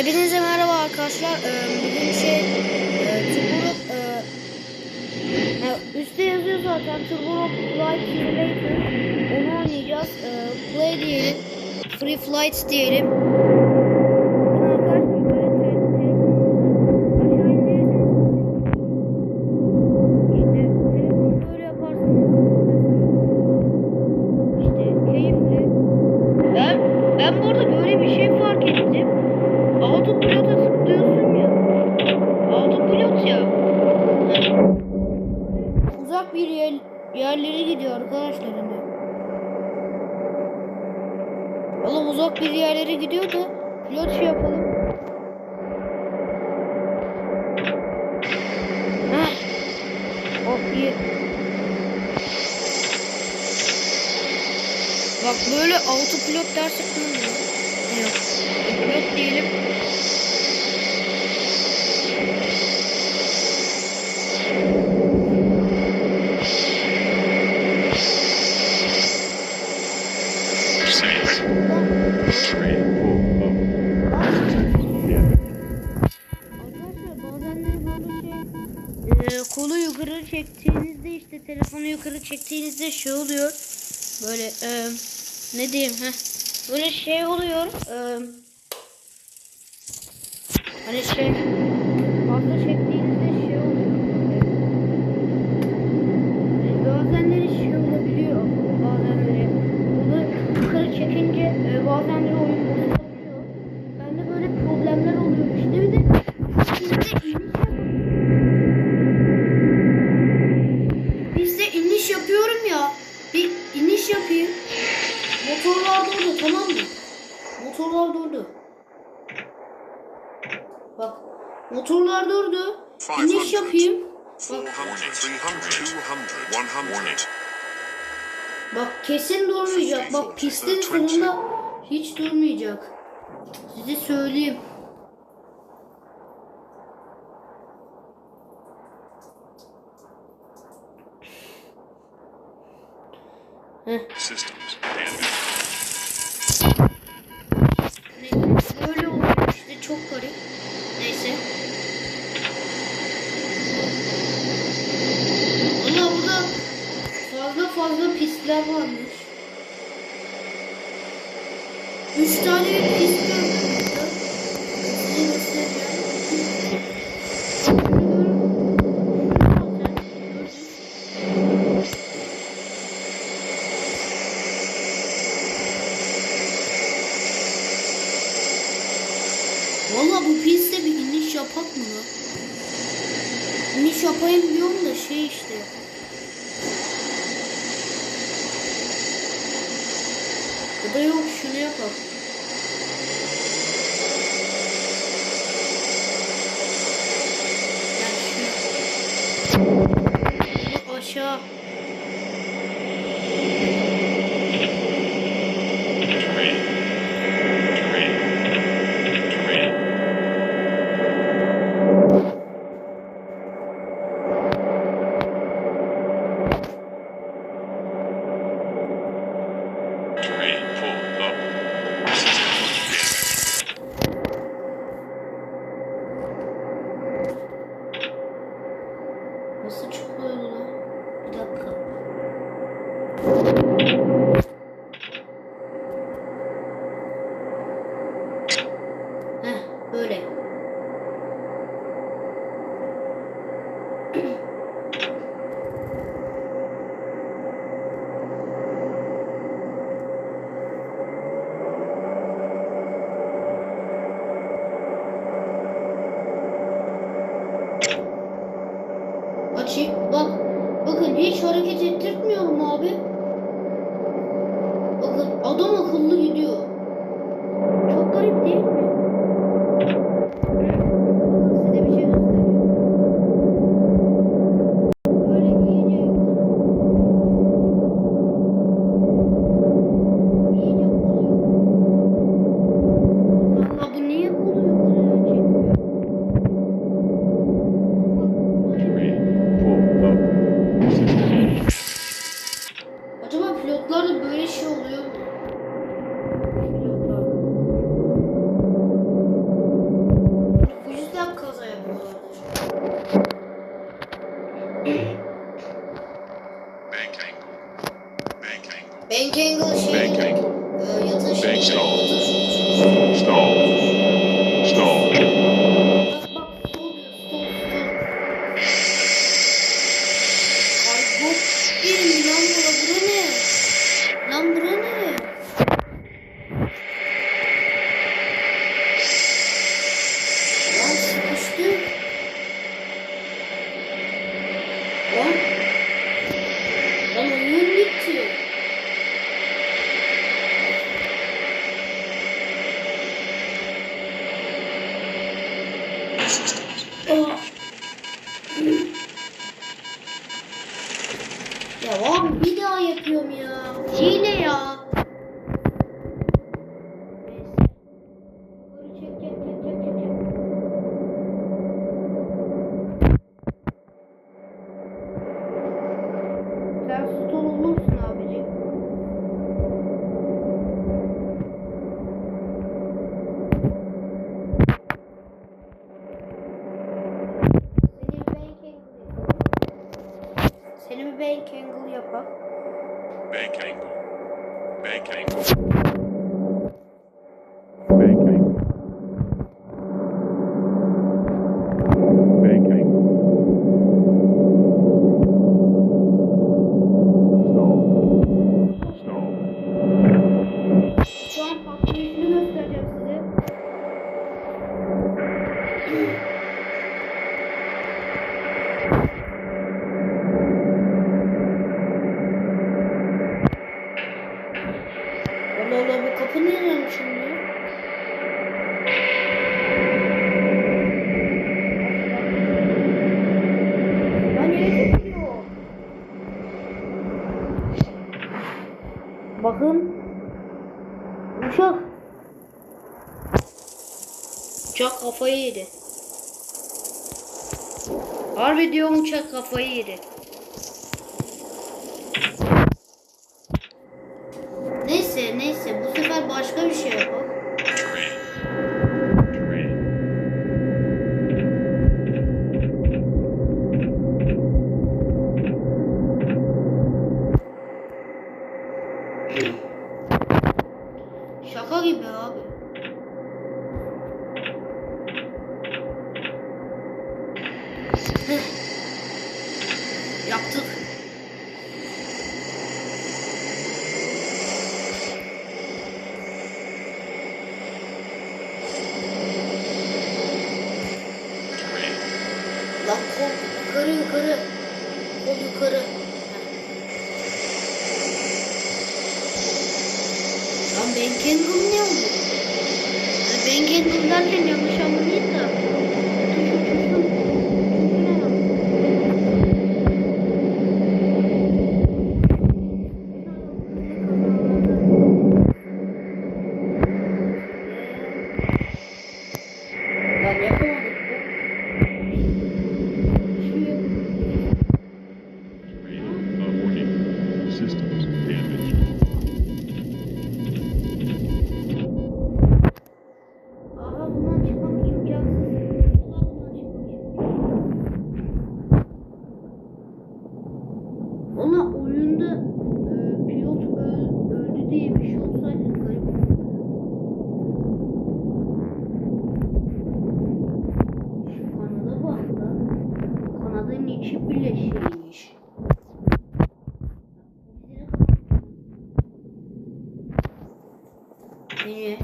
Hepinize merhaba arkadaşlar. Ee, bugün şey e, Turbo e, üstte yazıyor zaten Turbo Flight Simulator. Onu oynayacağız. E, play diyelim. Free Flight diyelim. Bir yer, yerlere gidiyor arkadaşlar hani. Oğlum uzak bir yerlere gidiyor da pilot şey yapalım. Heh. Oh iyi. Bak böyle autopilot dersek ne oluyor? Yok. Pilot diyelim. Çektiğinizde işte telefonu yukarı çektiğinizde şey oluyor. Böyle e, ne diyeyim ha böyle şey oluyor. E, hani şey tamam mı? Motorlar durdu. Bak. Motorlar durdu. İniş yapayım. 400, 300, 200, 100. Bak kesin durmayacak. Bak pistin sonunda hiç durmayacak. Size söyleyeyim. Heh. Çok garip. Neyse. Ama burada fazla fazla pistler varmış. Üç tane pist gördüm burada. Size göstereceğim. Valla bu pistte bir iniş yapak mı lan? İniş yapayım diyorum da şey işte. Ya da yok şunu yapalım. Yani şu. Bu aşağı. Three, three, three. Three, pull up. Systems damaged. Nasıl çıkıyor lan? Bir dakika. Heh, böyle. Açayım. Bak. Bakın hiç hareket ettirtmiyorum abi. Adam akıllı Técnico. Kafayı yedi. Harbi diyorum uçak kafayı yedi. Neyse neyse bu sefer başka bir şey yapalım. Terrain. Terrain. Şaka gibi abi. Heh. Yaptık. Terrain. Lan kol yukarı yukarı. Kol yukarı. Angle ne oluyor? Yani bank angle derken yanlış anlamayın da. Tuş uçursun. Uçursun ama. Lan yapamadık be. Şu yap- Terrain. Aborting. Systems damaged. Aha bundan çıkmak imkansız. Ulan bundan çıkmak imkansız. Ona oyunda e, pilot öl- öldü diye bir şey olsaydı garip olurdu. Şu kanada bak lan. Kanadın içi bile şeymiş. Niye?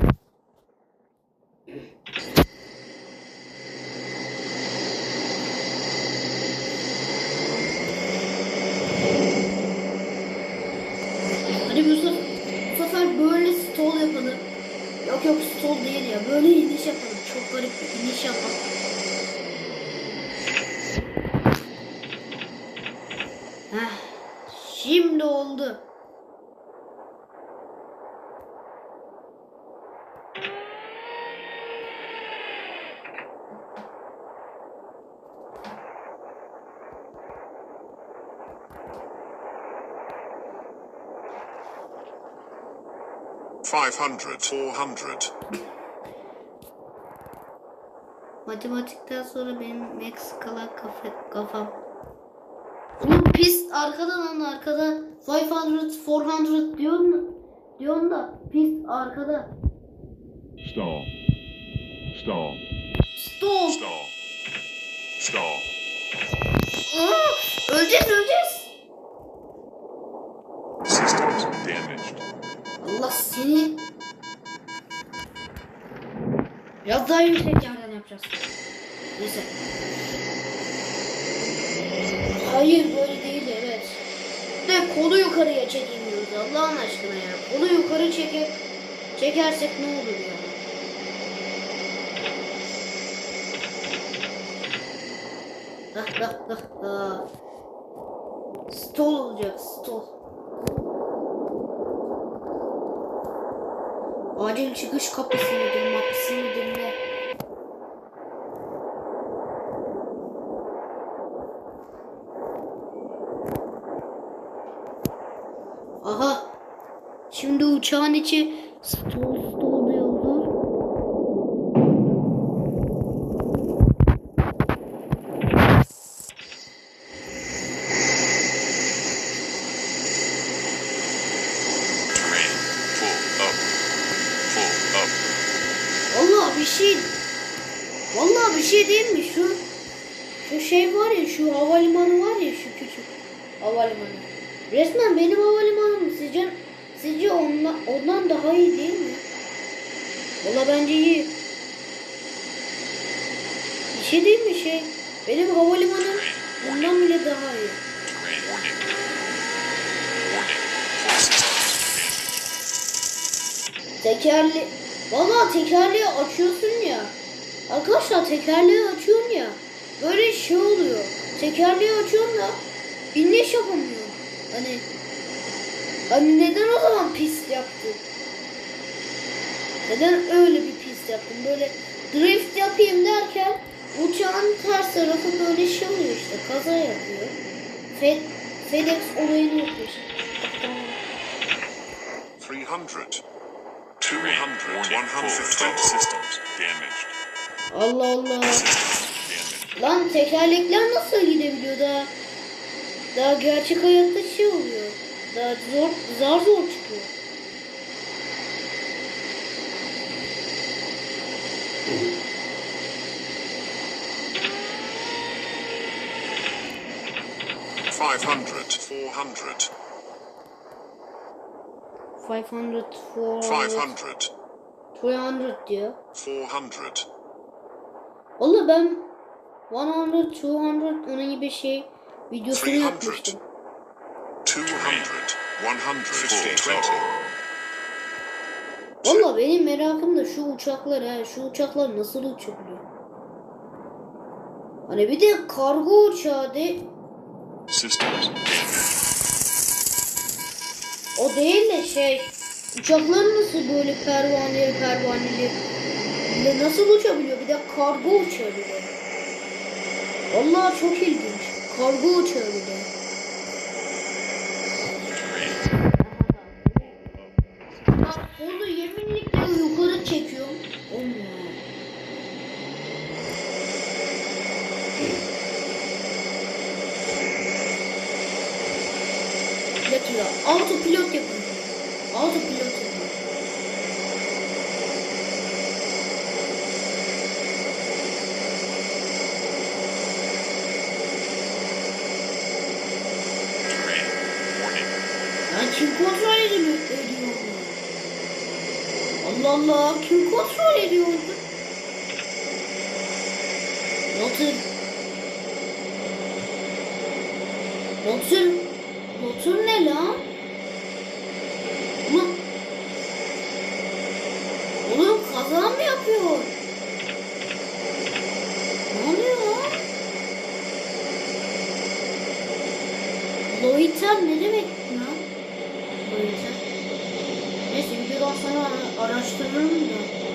Hani bu sefer, bu sefer böyle stol yapalım. Yok yok stol değil ya. Böyle iniş yapalım. Çok garip bir iniş yapalım. Heh, şimdi oldu. Five hundred, four hundred. Matematikten sonra benim max kalan kafa, kafam. Oğlum pist arkada lan arkada. 500, 400 diyorsun, diyorsun da pist arkada. Stall. Stall. Stop. Stall. Stall. Aa, öleceğiz öleceğiz. Allah seni. Biraz daha yüksek yerden yapacağız. Neyse. Hayır böyle değil evet. De kolu yukarıya çekeyim diyoruz Allah'ın aşkına ya. Kolu yukarı çekip çekersek ne olur ya? Hah hah hah hah. Stol olacak stol. Acil çıkış kapısı mıdır, mapısı mıdır ne? Aha. Şimdi uçağın içi stol stol diyordur. Terrain. Full up. Full up. Vallahi bir şey Vallahi bir şey değil mi şu şu şey var ya şu havalimanı var ya şu küçük havalimanı. Resmen benim havalimanım sizce sizce ondan, ondan daha iyi değil mi? Valla bence iyi. Bir şey değil mi şey? Benim havalimanım bundan bile daha iyi. Terrain. Warning. Warning. Full systems damaged. Tekerli... Valla tekerleği açıyorsun ya. Arkadaşlar tekerleği açıyorsun ya. Böyle şey oluyor. Tekerleği açıyorsun da iniş yapamıyor. Hani hani neden o zaman pist yaptın? Neden öyle bir pist yaptın? Böyle drift yapayım derken uçağın ters tarafı böyle şey oluyor işte. Kaza yapıyor. Fed, FedEx olayını yapıyor. işte. 300. Allah Allah. Lan tekerlekler nasıl gidebiliyor daha? Daha gerçek hayatta şey oluyor. Daha zor, zar zor çıkıyor. Five hundred. Four hundred. 500, 400, Five hundred. 300 diyor. Four hundred. Valla ben 100, 200 onun gibi şey videosunu 300. yapmıştım. Two hundred. One hundred. Full twenty. Valla benim merakım da şu uçaklar ha. Şu uçaklar nasıl uçabiliyor? Hani bir de kargo uçağı de Systems. O değil de şey uçaklar nasıl böyle pervaneli pervaneli bir nasıl uçabiliyor bir de kargo de. Vallahi çok ilginç. Kargo uçağı Pilot ya. Autopilot yapın. Autopilot Notur ne lan? Oğlum. Oğlum kaza mı yapıyor? Ne oluyor lan? Loiter ne demek lan? Loiter. Neyse videodan sonra araştırırım da.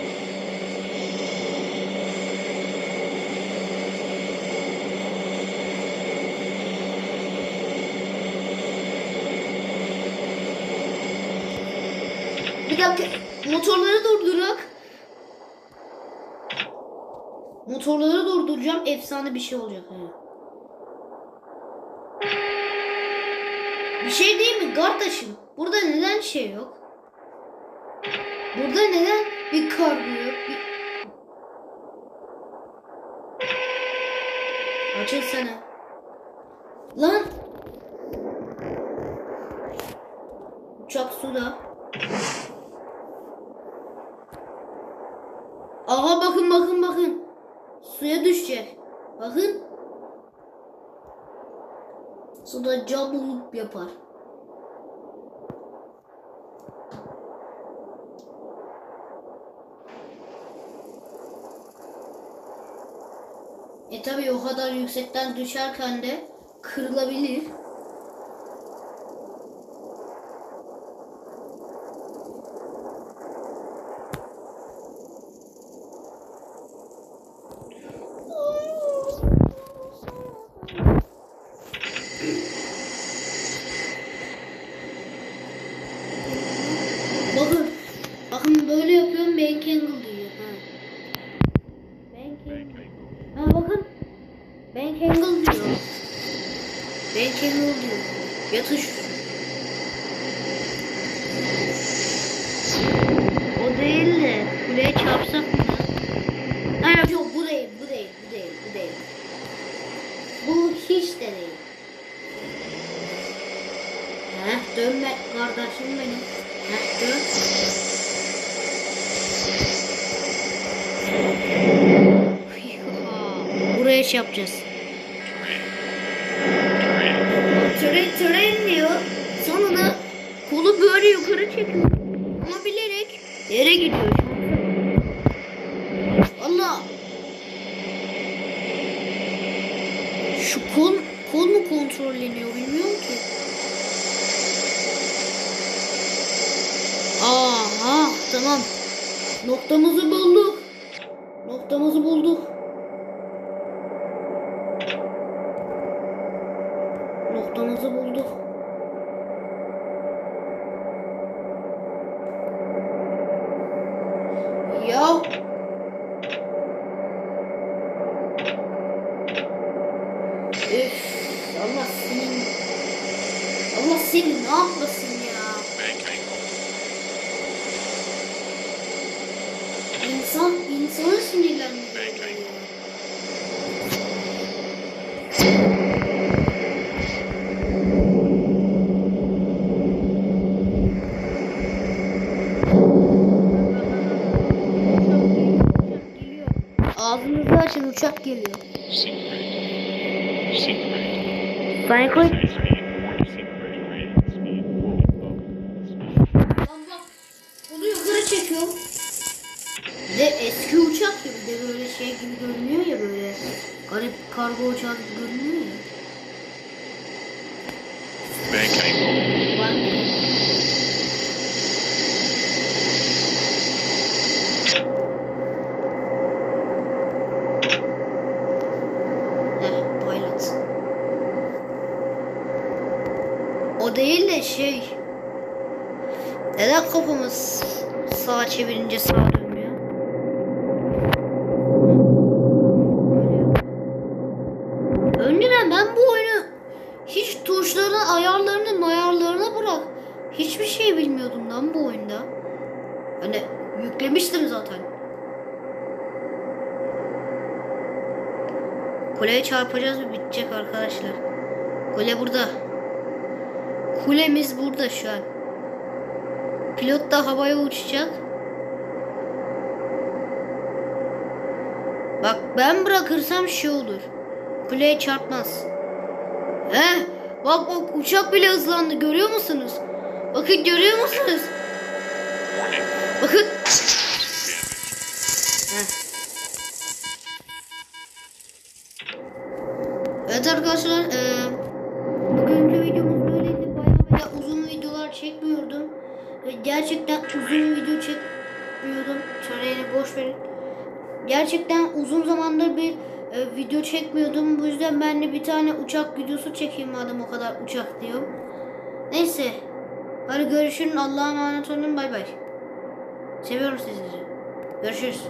Bir dakika motorları durdurak. Motorları durduracağım. Efsane bir şey olacak. Yani. Bir şey değil mi kardeşim? Burada neden şey yok? Burada neden bir kargo yok? Bir... Açılsana. Lan! Uçak suda. Aha bakın bakın bakın. Düşecek. Bakın. Suda cabılık yapar. E tabi o kadar yüksekten düşerken de kırılabilir. Bakın. Bakın böyle yapıyorum bank angle diyor. Ha. Bank angle. Ha bakın. Bank angle diyor. Bank angle diyor. Yatış. O değil de kuleye çarpsak mı? Hayır yok bu değil, bu değil, bu değil, bu değil. Bu hiç de değil. Heh, dönme kardeşim benim. Heh, dön. Buraya şey yapacağız. Tören tören diyor. Sonra da kolu çekiyor. Ama bilerek yere gidiyor. Allah. Şu kol kol mu kontrolleniyor bilmiyorum ki. Aha tamam. Noktamızı bulduk. Noktamızı bulduk. Noktamızı bulduk. Ya Üf, Allah senin Allah seni ne yapmasın ya? İnsan insanı sinirlendiriyor. Ağzınızı açın uçak geliyor. Secret. Secret. Ben Garip kargo uçağı gibi görünüyor ya. Bank angle. Bak. Heh, pilot. O değil de şey. Neden kafamız sağa çevirince sağa dönmüyor? Hı. Böyle yap. Önceden ben bu oyunu hiç tuşların ayarlarını ayarlarına bırak. Hiçbir şey bilmiyordum lan bu oyunda. Hani yüklemiştim zaten. Kuleye çarpacağız ve bitecek arkadaşlar. Kule burada. Kulemiz burada şu an. Pilot da havaya uçacak. Bak ben bırakırsam şey olur. Kuleye çarpmaz. He? Bak bak uçak bile hızlandı görüyor musunuz? Bakın görüyor musunuz? Bakın. Evet arkadaşlar eee bugünkü videomuz böyleydi. Bayağı bayağı uzun videolar çekmiyordum. Ve gerçekten uzun video çekmiyordum. Töreni boş verin. Gerçekten uzun zamandır bir e, video çekmiyordum. Bu yüzden ben de bir tane uçak videosu çekeyim madem o kadar uçak diyorum. Neyse. Hadi görüşürüz. Allah'a emanet olun. Bay bay. Seviyorum sizleri. Görüşürüz.